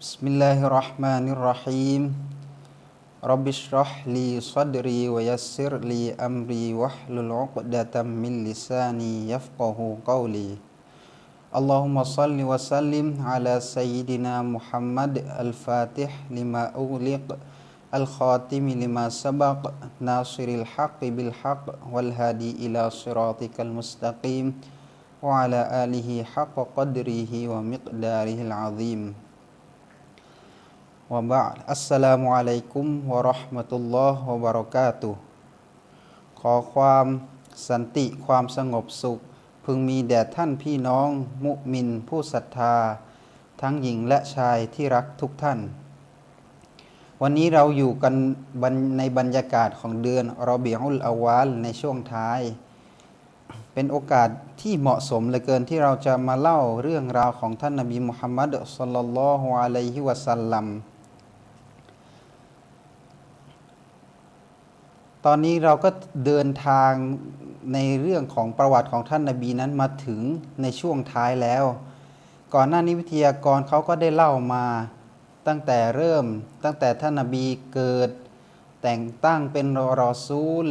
بسم الله الرحمن الرحيم رب اشرح لي صدري ويسر لي أمري واحلل عقدة من لساني يفقه قولي اللهم صل وسلم على سيدنا محمد الفاتح لما أغلق الخاتم لما سبق ناصر الحق بالحق والهادي إلى صراطك المستقيم وعلى آله حق قدره ومقداره العظيم วะบะอัสสลามุอะลัยกุมวะราะห์มะตุลลอฮ์วะบะเราะกาตุขอความสันติความสงบสุข พึงมีแด่ท่านพี่น้อง มุมินผู้ศรัทธา ทั้งหญิงและชายที่รักทุกท่าน วันนี้เราอยู่กันในบรรยากาศของเดือนรอเบียอุลอาวาลในช่วงท้าย เป็นโอกาสที่เหมาะสมเหลือเกินที่เราจะมาเล่าเรื่องราวของท่านนบีมุฮัมมัดสุลลัลลอฮุอะลัยฮิวะสัลลัม ตอนนี้เราก็เดินทางในเรื่องของประวัติของท่านนบีนั้นมาถึงในช่วงท้ายแล้ว ก่อนหน้านี้วิทยากรเขาก็ได้เล่ามาตั้งแต่เริ่มตั้งแต่ท่านนบีเกิด แต่งตั้งเป็นรอซูล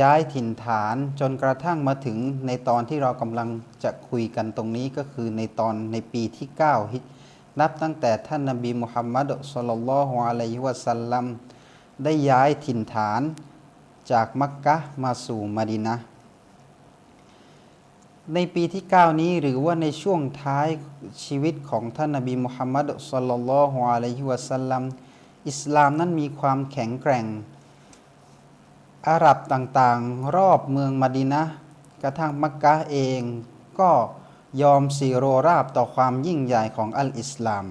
ย้ายถิ่นฐานจนกระทั่งมาถึงในตอนที่เรากำลังจะคุยกันตรงนี้ก็คือในตอนในปีที่ 9 นับตั้งแต่ท่านนบีมุฮัมมัดสุลลัลลอฮุอะลัยฮิวะสัลลัม ได้ย้ายถิ่นฐานจากมักกะมาสู่มะดินะ ในปีที่ 9 นี้หรือว่าในช่วงท้ายชีวิตของท่านนบีมุฮัมมัดสุลลัลลอฮุอะลัยฮิวะสัลลัมอิสลามนั้นมีความแข็งแกร่ง อาหรับต่างๆ รอบเมืองมะดินะกระทั่งมักกะเองก็ยอมสีโรราบต่อความยิ่งใหญ่ของอัลอิสลาม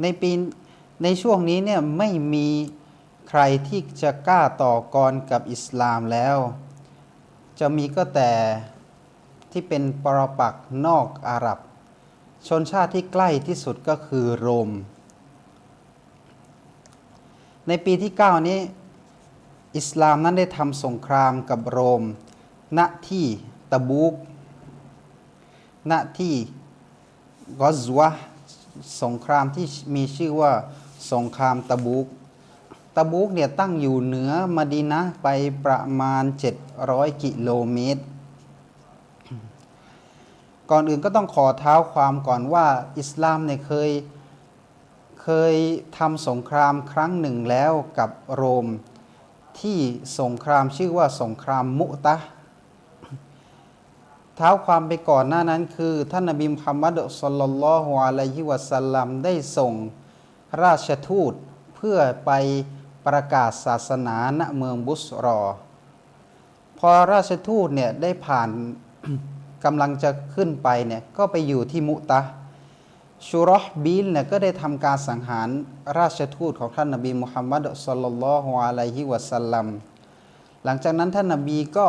ในปี ในช่วงนี้เนี่ยไม่มีใครที่จะกล้าต่อกรกับอิสลามแล้ว จะมีก็แต่ที่เป็นปรปักนอกอาหรับ ชนชาติที่ใกล้ที่สุดก็คือโรม ในปีที่ 9 นี้ อิสลามนั้นได้ทำสงครามกับโรม ณที่ตะบูก ณที่กอซวะสงครามที่มีชื่อว่า สงครามตะบูกตะบูกเนี่ยตั้งอยู่เหนือมดีนะไปประมาณ 700 กิโลเมตร ก่อนอื่นก็ต้องขอเท้าความก่อนว่าอิสลามเนี่ยเคยเคยทำสงครามครั้งหนึ่งแล้วกับโรมที่สงครามชื่อว่าสงครามมุตะเท้าความไปก่อนหน้านั้นคือ ท่านนบีมุฮัมมัดสุลลัลลอฮุอะลัยฮิวะสัลลัมได้ส่ง ราชทูตเพื่อไปประกาศศาสนาณเมืองบุสรอ พอราชทูตเนี่ยได้ผ่านกำลังจะขึ้นไปเนี่ยก็ไปอยู่ที่มุตะชูรอห์บิลเนี่ยก็ได้ทำการสังหารราชทูตของท่านนบีมุฮัมมัดสุลลัลลอฮุอะลัยฮิวะสัลลัมหลังจากนั้นท่านนบีก็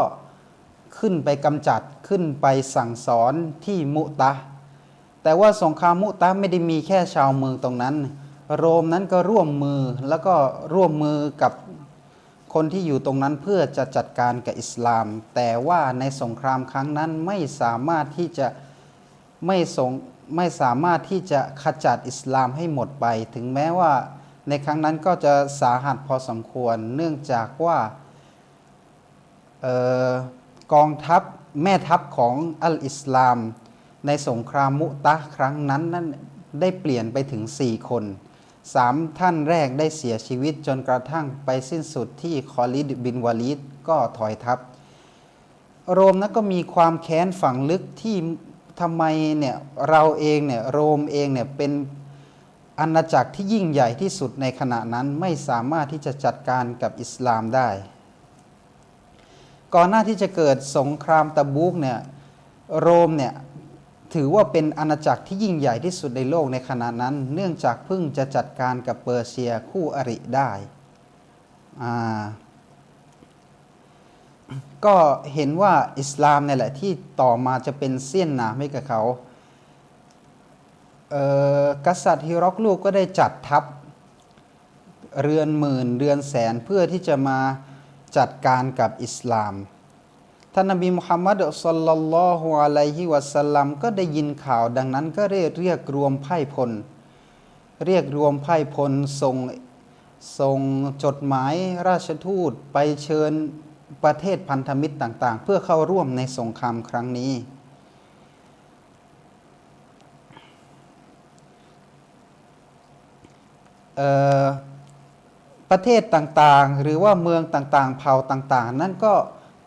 ขึ้นไปกำจัดขึ้นไปสั่งสอนที่มุตะแต่ว่าสงครามมุตะไม่ได้มีแค่ชาวเมืองตรงนั้น โรมนั้นก็ร่วมมือแล้วก็ร่วมมือกับคนที่อยู่ตรงนั้นเพื่อจะจัดการกับอิสลาม แต่ว่าในสงครามครั้งนั้นไม่สามารถที่จะไม่สงไม่สามารถที่จะขจัดอิสลามให้หมดไป ถึงแม้ว่าในครั้งนั้นก็จะสาหัสพอสมควร เนื่องจากว่าออกองทัพแม่ทัพของอัลอิสลาม ในสงครามมุตะครั้งนั้นนั้นได้เปลี่ยนไปถึง 4 คน สามท่านแรกได้เสียชีวิตจนกระทั่งไปสิ้นสุดที่คอลิดบินวาลิดก็ถอยทัพ โรมนั้นก็มีความแค้นฝังลึกที่ทำไมเนี่ยเราเองเนี่ยโรมเองเนี่ยเป็นอาณาจักรที่ยิ่งใหญ่ที่สุดในขณะนั้นไม่สามารถที่จะจัดการกับอิสลามได้ ก่อนหน้าที่จะเกิดสงครามตะบูกเนี่ยโรมเนี่ย ถือว่าเป็นอาณาจักรที่ยิ่งใหญ่ที่สุดในโลกในขณะนั้น เนื่องจากเพิ่งจะจัดการกับเปอร์เซียคู่อริได้ก็เห็นว่าอิสลามเนี่ยแหละที่ต่อมาจะเป็นเสี้ยนหนามให้กับเขาเกษัตริย์ฮิรอกลูกก็ได้จัดทัพเรือนหมื่นเรือนแสนเพื่อที่จะมาจัดการกับอิสลาม ท่านนบีมุฮัมมัดสุลลัลลอฮุอะลัยฮิวะสัลลัมก็ได้ยินข่าวดังนั้นก็เรียกเรียกรวมไพ่พล เรียกรวมไพ่พลส่งส่งจดหมายราชทูตไปเชิญประเทศพันธมิตรต่าง ๆ เพื่อเข้าร่วมในสงครามครั้งนี้ ประเทศต่างๆ หรือว่าเมืองต่างๆ เผ่าต่าง ๆ นั่นก็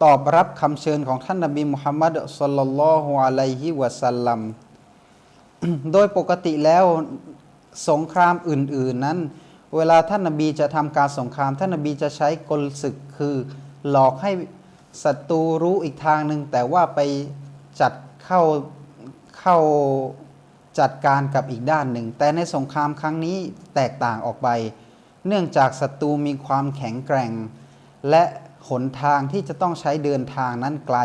ตอบรับคำเชิญของท่านนบีมุฮัมมัดสุลลัลลอฮุอะลัยฮิวะสัลลัมโดยปกติแล้วสงครามอื่น ๆ นั้น เวลาท่านนบีจะทำการสงคราม ท่านนบีจะใช้กลศึกคือหลอกให้ศัตรูรู้อีกทางหนึ่งแต่ว่าไปจัดเข้าเข้าจัดการกับอีกด้านหนึ่ง แต่ในสงครามครั้งนี้แตกต่างออกไป เนื่องจากศัตรูมีความแข็งแกร่ง และ หนทางที่จะต้องใช้เดินทางนั้นไกล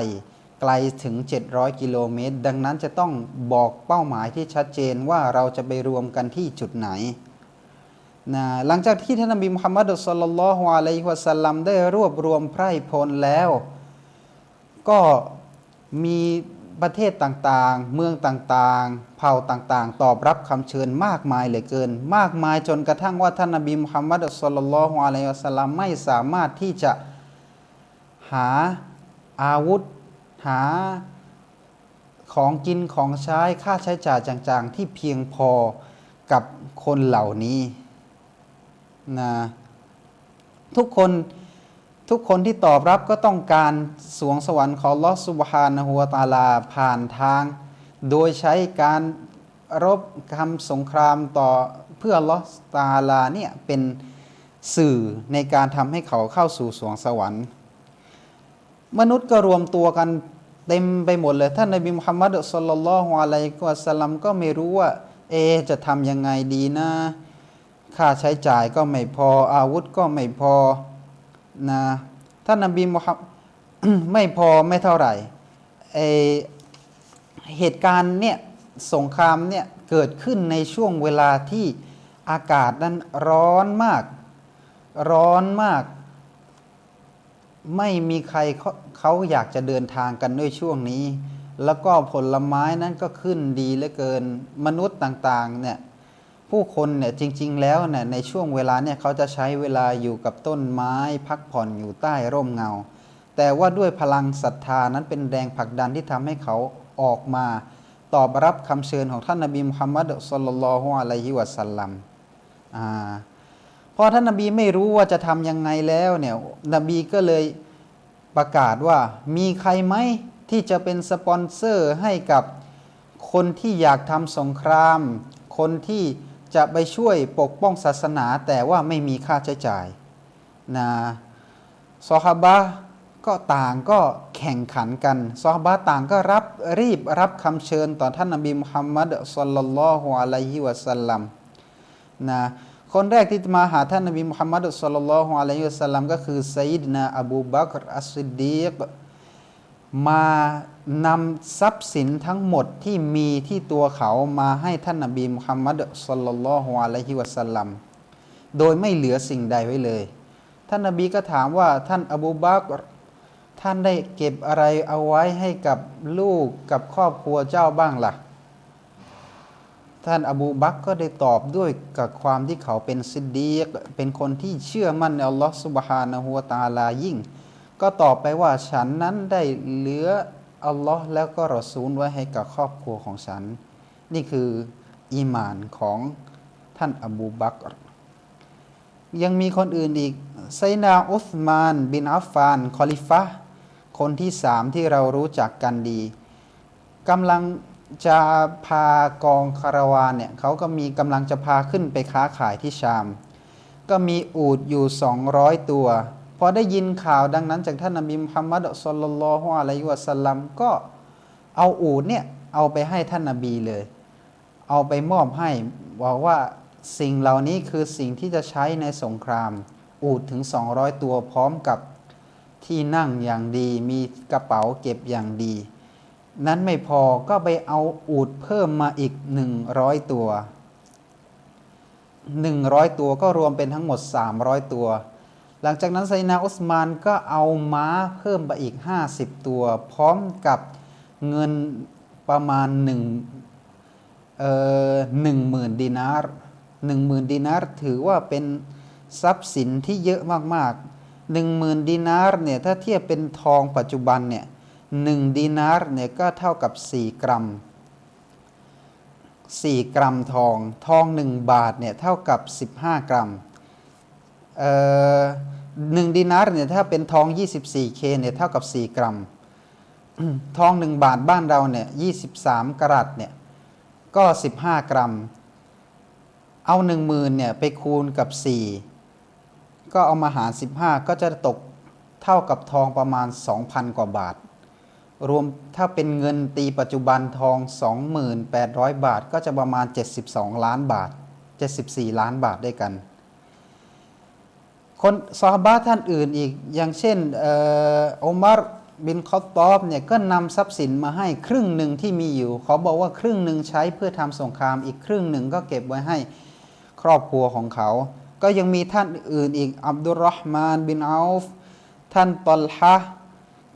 ไกลถึง 700 กิโลเมตร ดังนั้นจะต้องบอกเป้าหมายที่ชัดเจนว่าเราจะไปรวมกันที่จุดไหนนะหลังจากที่ท่านนบีมุฮัมมัดสุลลัลลอฮุอะลัยฮิวะสัลลัมได้รวบรวมไพร่พลแล้ว ก็มีประเทศต่างๆ เมืองต่างๆ เผ่าต่างๆ ตอบรับคำเชิญมากมายเหลือเกิน มากมายจนกระทั่งว่าท่านนบีมุฮัมมัดสุลลัลลอฮุอะลัยฮิวะสัลลัมไม่สามารถที่จะ หาอาวุธ หาของกินของใช้ค่าใช้จ่ายต่างๆ ที่เพียงพอกับคนเหล่านี้นะทุกคนทุกคนที่ตอบรับก็ต้องการสวงสวรรค์ของลอสุบฮานะฮัวตาลาผ่านทาง โดยใช้การรบคำสงครามต่อเพื่อลอสตาลาเนี่ยเป็นสื่อในการทำให้เขาเข้าสู่สวงสวรรค์ มนุษย์ก็รวมตัวกันเต็มไปหมดเลย ท่านนบีมุฮัมมัดสุลลัลลอฮุอะลัยฮิวะสัลลัมก็ไม่รู้ว่า เอจะทำยังไงดีนะค่าใช้จ่ายก็ไม่พออาวุธก็ไม่พอนะท่านนบีมุฮัมไม่พอไม่เท่าไหร่เอเหตุการณ์เนี่ยสงครามเนี่ยเกิดขึ้นในช่วงเวลาที่อากาศนั้นร้อนมาก ร้อนมาก ไม่มีใครเขาอยากจะเดินทางกันด้วยช่วงนี้ แล้วก็ผลไม้นั้นก็ขึ้นดีเหลือเกิน มนุษย์ต่างๆเนี่ยผู้คนเนี่ยจริง ๆ แล้วเนี่ยในช่วงเวลาเนี่ยเขาจะใช้เวลาอยู่กับต้นไม้พักผ่อนอยู่ใต้ร่มเงา แต่ว่าด้วยพลังศรัทธานั้นเป็นแรงผลักดันที่ทำให้เขาออกมา ตอบรับคำเชิญของท่านนบีมุฮัมมัดสุลลัลฮุอะลัยฮิวะสัลลัมอ่า พอท่านนบีไม่รู้ว่าจะทำยังไงแล้วเนี่ยนบีก็เลยประกาศว่ามีใครไหมที่จะเป็นสปอนเซอร์ให้กับคนที่อยากทำสงคราม คนที่จะไปช่วยปกป้องศาสนาแต่ว่าไม่มีค่าใช้จ่ายนะซอฮาบะก็ต่างก็แข่งขันกันซอฮาบะต่างก็รับรีบรับคำเชิญต่อท่านนบีมุฮัมมัดสุลลัลลอฮุอะลัยฮิวะสัลลัมนะ คนแรกที่มาหาท่านนบีมุฮัมมัดสุลลัลลอฮุอะลัยฮิวะสัลลัมก็คือไซยิดนาอบูบักรอัสซิดดีกมานำทรัพย์สินทั้งหมดที่มีที่ตัวเขามาให้ท่านนบีมุฮัมมัดสุลลัลลอฮุอะลัยฮิวะสัลลัมโดยไม่เหลือสิ่งใดไว้เลย ท่านนบีก็ถามว่าท่านอบูบักรท่านได้เก็บอะไรเอาไว้ให้กับลูกกับครอบครัวเจ้าบ้างล่ะ ท่านอบูบักก็ได้ตอบด้วยกับความที่เขาเป็นซิดดีกเป็นคนที่เชื่อมั่นในอัลลอฮฺสุบฮานะฮูวตาลายิ่ง ก็ตอบไปว่าฉันนั้นได้เหลืออัลลอฮ์แล้วก็รอซูลไว้ให้กับครอบครัวของฉัน นี่คืออีมานของท่านอบูบักรยังมีคนอื่นอีกไซนาอุสมาน บินอัฟฟาน คอลิฟะห์คนที่สามที่เรารู้จักกันดีกำลัง จะพากองคาราวานเนี่ยเขาก็มีกำลังจะพาขึ้นไปค้าขายที่ชาม ก็มีอูดอยู่ 200 ตัว พอได้ยินข่าวดังนั้นจากท่านนบีมุฮัมมัดสุลลัลฮุอะลัยฮิวะสัลลัมก็เอาอูดเนี่ยเอาไปให้ท่านนบีเลย เอาไปมอบให้บอกว่าสิ่งเหล่านี้คือสิ่งที่จะใช้ในสงคราม อูดถึง 200 ตัวพร้อมกับที่นั่งอย่างดี มีกระเป๋าเก็บอย่างดี นั้นไม่พอก็ไปเอาอูดเพิ่มมาอีก 100 ตัว 100 ตัวก็รวมเป็นทั้งหมด 300 ตัว หลังจากนั้นไซนาอุสมานก็เอาม้าเพิ่มไปอีก 50 ตัว พร้อมกับเงินประมาณหนึ่งเอ่อหนึ่งหมื่นดินาร์หนึ่งหมื่นดินาร์ถือว่าเป็นทรัพย์สินที่เยอะมากๆหนึ่งหมื่นดินาร์เนี่ยถ้าเทียบเป็นทองปัจจุบันเนี่ย หนึ่งดินาร์เนี่ยก็เท่ากับ 4 กรัม 4 กรัมทอง ทอง 1 บาทเนี่ยเท่ากับ 15 กรัมเอ่อหนึ่งดินาร์เนี่ยถ้าเป็นทอง 24K เนี่ยเท่ากับ 4 กรัม ทอง 1 บาทบ้านเราเนี่ย23 กรัตเนี่ยก็ 15 กรัม เอา 1 0,000เนี่ยไปคูณกับ 4 ก็เอามาหาร 15 ก็จะตกเท่ากับทองประมาณ 2,000 กว่าบาท รวมถ้าเป็นเงินตีปัจจุบันทอง 2,800 บาท ก็จะประมาณ 72 ล้านบาท 74 ล้านบาทด้วยกัน คนซอฮาบะท่านอื่นอีก อย่างเช่นอ่ออุมัรบินคอตตอบเนี่ยก็นำทรัพย์สินมาให้ครึ่งหนึ่งที่มีอยู่ เขาบอกว่าครึ่งหนึ่งใช้เพื่อทำสงครามอีกครึ่งหนึ่งก็เก็บไว้ให้ครอบครัวของเขา ก็ยังมีท่านอื่นอีกอับดุลรอฮ์มานบินอาฟท่านตอลฮะ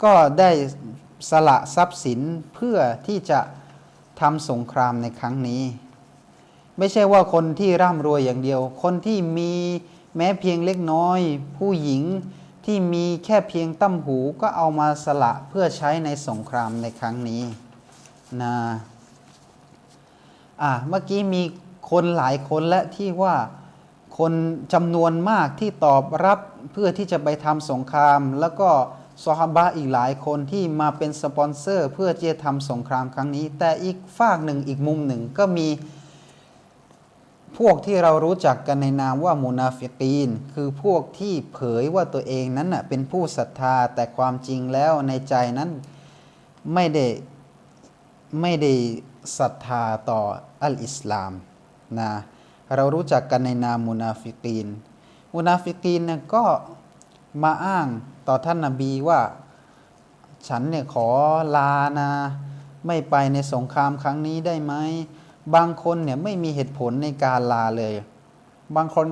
ก็ได้ สละทรัพย์สินเพื่อที่จะทำสงครามในครั้งนี้ ไม่ใช่ว่าคนที่ร่ำรวยอย่างเดียว คนที่มีแม้เพียงเล็กน้อย ผู้หญิงที่มีแค่เพียงตั้มหูก็เอามาสละเพื่อใช้ในสงครามในครั้งนี้นะอะเมื่อกี้มีคนหลายคนและที่ว่าคนจำนวนมากที่ตอบรับเพื่อที่จะไปทำสงครามแล้วก็ ซอฮาบะอีกหลายคนที่มาเป็นสปอนเซอร์ เพื่อจะทำสงครามครั้งนี้ แต่อีกฝากหนึ่งอีกมุมหนึ่งก็มีพวกที่เรารู้จักกันในนามว่ามุนาฟิกีน คือพวกที่เผยว่าตัวเองนั้นเป็นผู้ศรัทธาแต่ความจริงแล้วในใจนั้นไม่ได้ไม่ได้ศรัทธาต่ออัลอิสลามนะเรารู้จักกันในนามมุนาฟิกีนมุนาฟิกีนก็ มาอ้างต่อท่านนาบีว่า ฉันเนี่ยขอลานะไม่ไปในสงครามครั้งนี้ได้ไหมบางคนเนี่ยไม่มีเหตุผลในการลาเลย บางคน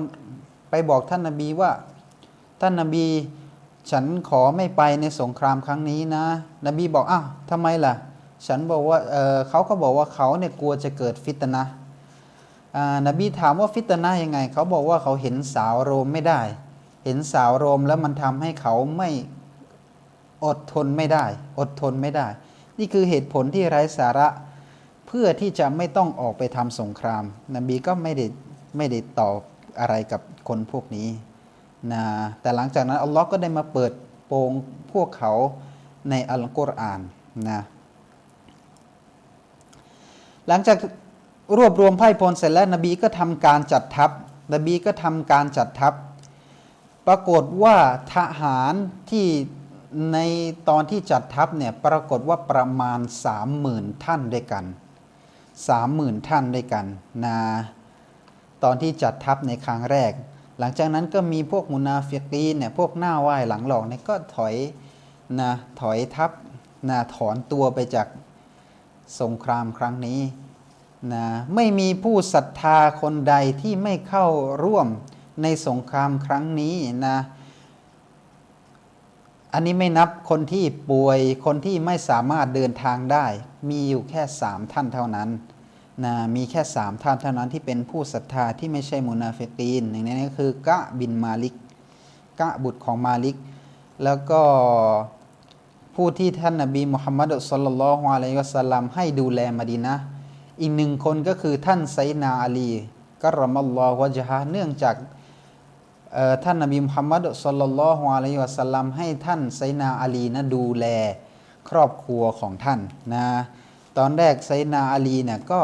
ไปบอกท่านนาบีว่า ท่านนาบีฉันขอไม่ไปในสงครามครั้งนี้นะ นบีบอกอ้าวทำไมล่ะ ฉันบอกว่าเเขาก็บอกว่าเขาเนี่ยกลัวจะเกิดฟิตนะนบีถามว่าฟิตนะยังไง เขาบอกว่าเขาเห็นสาวโรมไม่ได้ เห็นสาวโรมแล้วมันทำให้เขาไม่อดทนไม่ได้ อดทนไม่ได้ นี่คือเหตุผลที่ไร้สาระเพื่อที่จะไม่ต้องออกไปทำสงคราม นบีก็ไม่ได้ไม่ได้ตอบอะไรกับคนพวกนี้นะแต่หลังจากนั้นอัลลอฮ์ก็ได้มาเปิดโปงพวกเขาในอัลกุรอานนะหลังจากรวบรวมไพ่พลเสร็จแล้วนบีก็ทำการจัดทัพ นบีก็ทำการจัดทัพ ปรากฏว่าทหารที่ในตอนที่จัดทัพเนี่ยปรากฏว่าประมาณ 30,000 ท่านด้วยกัน 30,000 ท่านด้วยกันนะตอนที่จัดทัพในครั้งแรก หลังจากนั้นก็มีพวกมุนาฟิกีนเนี่ยพวกหน้าไหว้หลังหลอกเนี่ยก็ถอยนะถอยทัพนะถอนตัวไปจากสงครามครั้งนี้นะไม่มีผู้ศรัทธาคนใดที่ไม่เข้าร่วม ในสงครามครั้งนี้นะอันนี้ไม่นับคนที่ป่วยคนที่ไม่สามารถเดินทางได้ มีอยู่แค่สามท่านเท่านั้นนะมีแค่สามท่านเท่านั้นที่เป็นผู้ศรัทธาที่ไม่ใช่มุนาฟิกีนหนึ่งในนี้ก็คือกะบินมาลิกกะบุตรของมาลิก แล้วก็ผู้ที่ท่านนบีมุฮัมมัดสุลลัลลอฮุอะลัยวะสัลลัมให้ดูแลมะดีนะอีกหนึ่งคนก็คือท่านไซนาอาลีกะรมัลลอฮวะจฮะเนื่องจาก ท่านนบีมุฮัมมัดสุลลัลลอฮุอะลัยฮิวะสัลลัมให้ท่านไซนาอาลีนะดูแลครอบครัวของท่านนะตอนแรกไซนาอาลีเนี่ยก็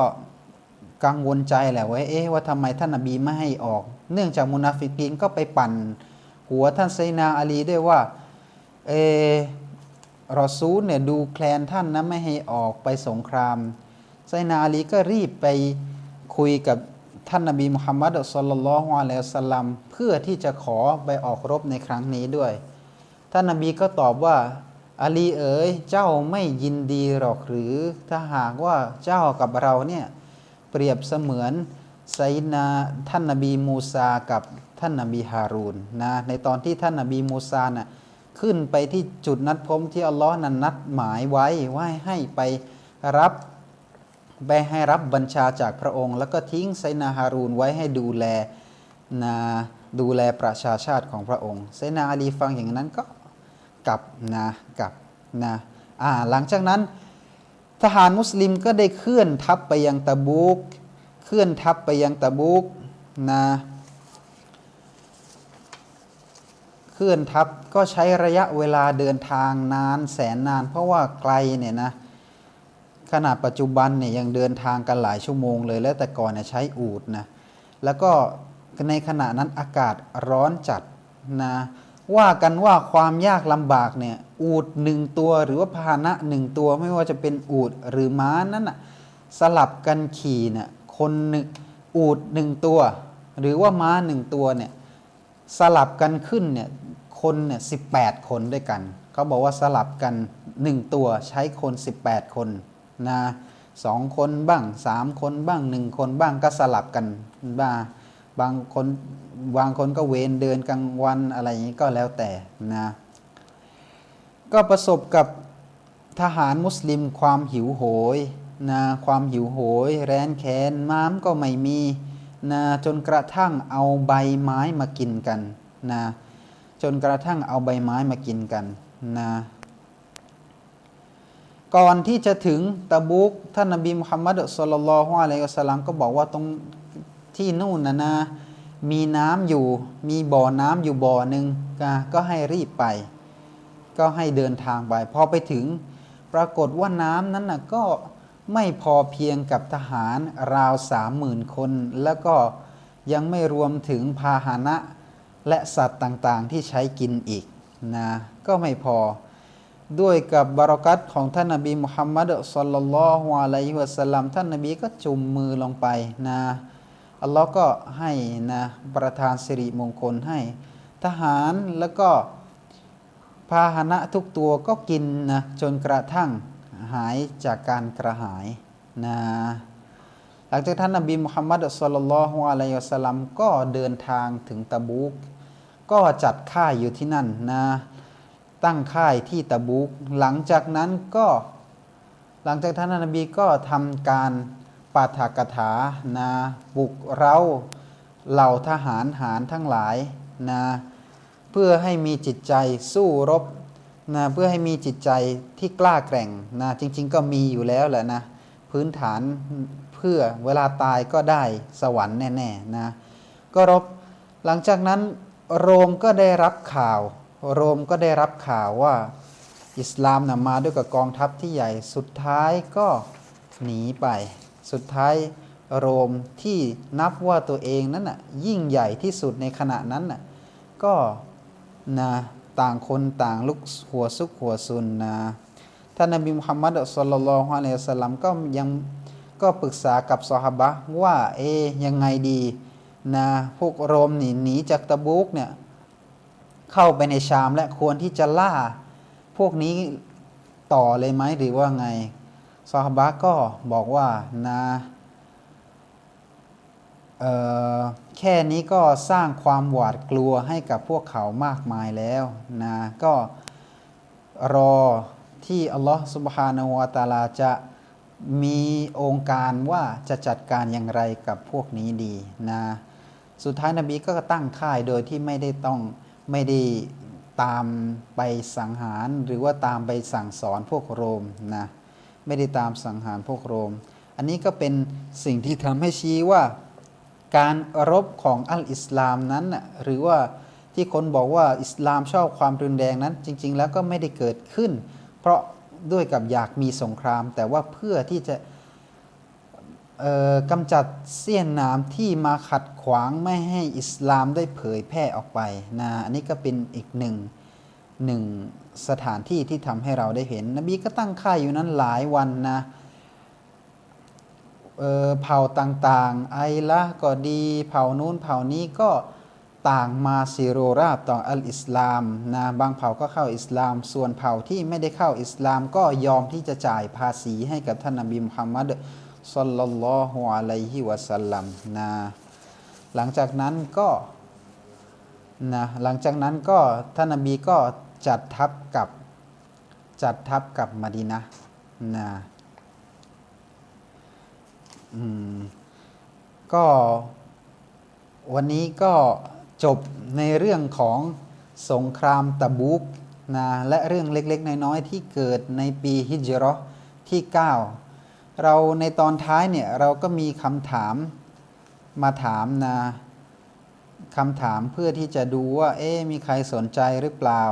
กังวลใจแหละว่าเอ๊ะว่าทำไมท่านนบีไม่ให้ออก เนื่องจากมุนาฟิกีนก็ไปปั่น หัวท่านไซนาอาลีด้วยว่าเออรอซูลเนี่ยดูแคลนท่านนะไม่ให้ออกไปสงครามไซนาอาลีก็รีบไปคุยกับ ท่านนบีมุฮัมมัดสุลลัลลอฮุอะลัยฮิสัลลัมเพื่อที่จะขอไปออกรบในครั้งนี้ด้วย ท่านนบีก็ตอบว่าอาลีเอ๋ยเจ้าไม่ยินดีหรอกหรือถ้าหากว่าเจ้ากับเราเนี่ยเปรียบเสมือนไซนาท่านนบีมูซากับท่านนบีฮารูนนะในตอนที่ท่านนบีมูซาน่ะขึ้นไปที่จุดนัดพบที่อัลลอฮ์นั้นนัดหมายไว้ว่าให้ไปรับ ไปให้รับบัญชาจากพระองค์ แล้วก็ทิ้งไซนาฮารูนไว้ให้ดูแลนะดูแลประชาชาติของพระองค์ไซนาอาลีฟังอย่างนั้นก็กลับนะกลับนะอ่าหลังจากนั้นทหารมุสลิมก็ได้เคลื่อนทัพไปยังตะบูกเคลื่อนทัพไปยังตะบูกนะเคลื่อนทัพก็ใช้ระยะเวลาเดินทางนานแสนนาน เพราะว่าไกลเนี่ยนะ ขนาดปัจจุบันเนี่ยยังเดินทางกันหลายชั่วโมงเลยแล้วแต่ก่อนเนี่ยใช้อูดนะแล้วก็ในขณะนั้นอากาศร้อนจัดนะว่ากันว่าความยากลำบากเนี่ยอูดหนึ่งตัวหรือว่าพาหนะหนึ่งตัวไม่ว่าจะเป็นอูดหรือม้านั้นนะสลับกันขี่เนี่ยคนหนึ่งอูดหนึ่งตัว หรือว่าม้าหนึ่งตัวเนี่ยสลับกันขึ้นเนี่ยคนเนี่ยสิคนด้วยกันเขาบอกว่าสลับกันหนึ่งตัวใช้คน 18 คน นะสองคนบ้างสามคนบ้างหนึ่งคนบ้างก็สลับกันบ้าบางคนบางคนก็เวนเดินกลางวันอะไรอย่างนี้ก็แล้วแต่นะก็ประสบกับทหารมุสลิมความหิวโหยนะความหิวโหย แร้นแค้นม้ามก็ไม่มีนะจนกระทั่งเอาใบไม้มากินกันนะจนกระทั่งเอาใบไม้มากินกันนะ ก่อนที่จะถึงตะบุกท่านนบีมุฮัมมัดสุลลัลอฮุอะลัยฮิสลลัมก็บอกว่าตรงที่นู่นนะนะมีน้ำอยู่มีบ่อน้ำอยู่บ่อหนึ่งก็ก็ให้รีบไป ก็ให้เดินทางไป พอไปถึงปรากฏว่าน้ำนั้นนะก็ไม่พอเพียงกับทหารราวสามหมื่นคน แล้วก็ยังไม่รวมถึงพาหนะ และสัตว์ต่างๆที่ใช้กินอีกนะก็ไม่พอ ด้วยกับบารักัตของท่านนบีมุฮัมมัดสุลลัลลอฮุอะลัยฮิวะสัลลัมท่านนบีก็จุ่มมือลงไปนะอัลลอฮ์ก็ให้นะประทานสิริมงคลให้ทหารแล้วก็พาหนะทุกตัวก็กินนะจนกระทั่งหายจากการกระหายนะหลังจากท่านนบีมุฮัมมัดสุลลัลลอฮุอะลัยฮิวะสัลลัมก็เดินทางถึงตะบูก ก็จัดค่ายอยู่ที่นั่นนะ ตั้งค่ายที่ตะบูกหลังจากนั้นก็ หลังจากท่านนบีก็ทำการปาฐกถานะปลุกเราเหล่าทหารหารทั้งหลายนะเพื่อให้มีจิตใจสู้รบนะเพื่อให้มีจิตใจที่กล้าแกร่งนะจริง ๆ ก็มีอยู่แล้วแหละนะพื้นฐานเพื่อเวลาตายก็ได้สวรรค์แน่ๆนะก็รบหลังจากนั้นโรมก็ได้รับข่าว โรมก็ได้รับข่าวว่าอิสลามนะมาด้วยกับกองทัพที่ใหญ่สุดท้ายก็หนีไป สุดท้ายโรมที่นับว่าตัวเองนั้นน่ะยิ่งใหญ่ที่สุดในขณะนั้นน่ะก็นะต่างคนต่างลุกหัวซุกหัวซุนนะท่านนบีมุฮัมมัดสุลลัลฮุอะลัยฮิสลัมก็ยังก็ปรึกษากับซอฮาบะว่าเอ๊ยยังไงดีนะพวกโรมหนีหนีจากตะบุกเนี่ย เข้าไปในชามและควรที่จะล่า พวกนี้ต่อเลยไหมหรือว่าไงซอฮาบะก็บอกว่านะเออแค่นี้ก็สร้างความหวาดกลัวให้กับพวกเขามากมายแล้วนะก็รอที่อัลลอฮฺสุบฮานาวตาลาจะมีองค์การว่าจะจัดการอย่างไรกับพวกนี้ดีนะสุดท้ายนบีก็ตั้งค่ายโดยที่ไม่ได้ต้อง ไม่ได้ตามไปสังหารหรือว่าตามไปสั่งสอนพวกโรมนะไม่ได้ตามสังหารพวกโรม อันนี้ก็เป็นสิ่งที่ทำให้ชี้ว่าการรบของอัลอิสลามนั้น หรือว่าที่คนบอกว่าอิสลามชอบความรุนแรงนั้น จริง ๆ แล้วก็ไม่ได้เกิดขึ้น เพราะด้วยกับอยากมีสงคราม แต่ว่าเพื่อที่จะ กำจัดเสี้ยนน้ำที่มาขัดขวางไม่ให้อิสลามได้เผยแพร่ออกไปนะอันนี้ก็เป็นอีกหนึ่งหนึ่งสถานที่ที่ทำให้เราได้เห็น นบีก็ตั้งค่ายอยู่นั้นหลายวันนะเเผ่าต่างๆ ไอละก็ดี เผ่านู้นเผ่านี้ก็ต่างมาซีโรราบต่ออัลอิสลามนะบางเผ่าก็เข้าอิสลาม ส่วนเผ่าที่ไม่ได้เข้าอิสลาม ก็ยอมที่จะจ่ายภาษีให้กับท่านนบีมุฮัมมัด ซัลลัลลอฮุอะลัยฮิวะสัลลัมนะหลังจากนั้นก็นะหลังจากนั้นก็ท่านนบีก็จัดทัพกับจัดทัพกับมดีนะนะอืมก็วันนี้ก็จบในเรื่องของสงครามตะบุกนะและเรื่องเล็กๆ น้อยๆ ที่เกิดในปีฮิจเราะห์ที่ 9 เราในตอนท้ายเนี่ยเราก็มีคำถามมาถามนะคำถามเพื่อที่จะดูว่า เอ๊มีใครสนใจหรือเปล่า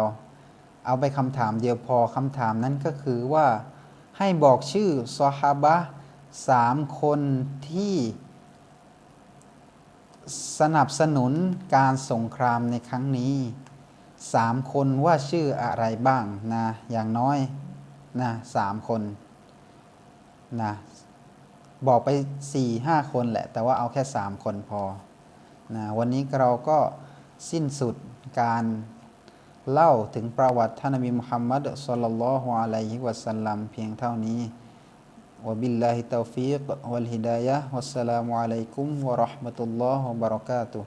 เอาไปคำถามเดียวพอคำถามนั้นก็คือว่าให้บอกชื่อซอฮาบะสามคนที่สนับสนุนการสงครามในครั้งนี้สามคนว่าชื่ออะไรบ้างนะอย่างน้อยนะสามคน นะบอกไป 4 5 คนแหละ แต่ว่าเอาแค่ 3 คนพอนะวันนี้เราก็สิ้นสุดการเล่าถึงประวัติท่านนบีมุฮัมมัดสุลลัลฮุอะลัยฮิวะสัลลัมเพียงเท่านี้วบิลลาฮิตาฟิกวัลฮิดายะวัสสลามุอะลัยกุมวะราะห์มะตุลลอฮ์วะบะเราะกาตุฮ